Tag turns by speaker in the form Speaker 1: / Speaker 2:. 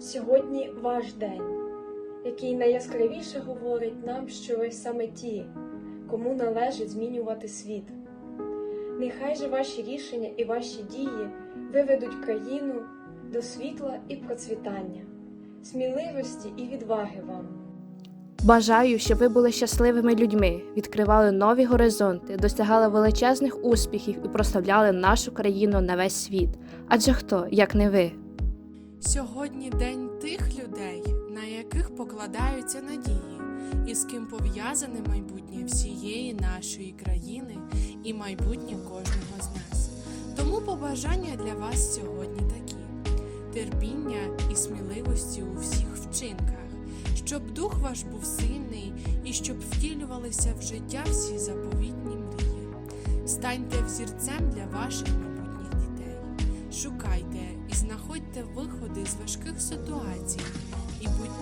Speaker 1: Сьогодні ваш день, який найяскравіше говорить нам, що ви саме ті, кому належить змінювати світ. Нехай же ваші рішення і ваші дії виведуть країну до світла і процвітання, сміливості і відваги вам.
Speaker 2: Бажаю, щоб ви були щасливими людьми, відкривали нові горизонти, досягали величезних успіхів і прославляли нашу країну на весь світ. Адже хто, як не ви?
Speaker 3: Сьогодні день тих людей, на яких покладаються надії, і з ким пов'язане майбутнє всієї нашої країни і майбутнє кожного з нас. Тому побажання для вас сьогодні такі: терпіння і сміливості у всіх вчинках, щоб дух ваш був сильний і щоб втілювалися в життя всі заповітні мрії. Станьте взірцем для ваших знаходьте виходи з важких ситуацій і будь